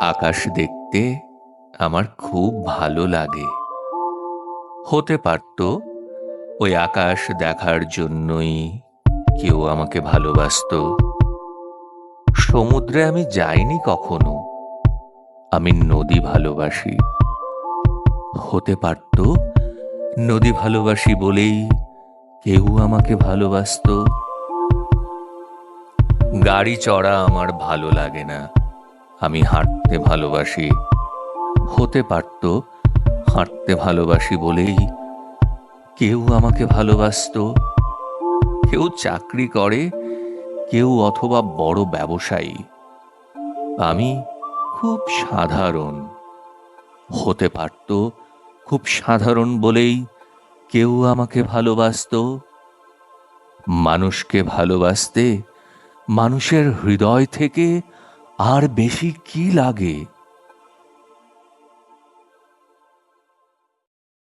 আকাশ দেখতে আমার খুব ভালো লাগে। হতে পারত, ওই আকাশ দেখার জন্যই কেউ আমাকে ভালোবাসতো। সমুদ্রে আমি যাইনি কখনো। আমি নদী ভালোবাসি। হতে পারত, নদী ভালোবাসি বলেই কেউ আমাকে ভালোবাসতো। গাড়ি চড়া আমার ভালো লাগে না। আমি হাঁটতে ভালোবাসি। হতে পারত হাঁটতে ভালোবাসি বলেই কেউ আমাকে ভালোবাসতো। কেউ চাকরি করে, কেউ অথবা বড় ব্যবসায়ী। আমি খুব সাধারণ। হতে পারত খুব সাধারণ বলেই কেউ আমাকে ভালোবাসতো। মানুষকে ভালোবাসতে মানুষের হৃদয় থেকে আর বেশি কি লাগে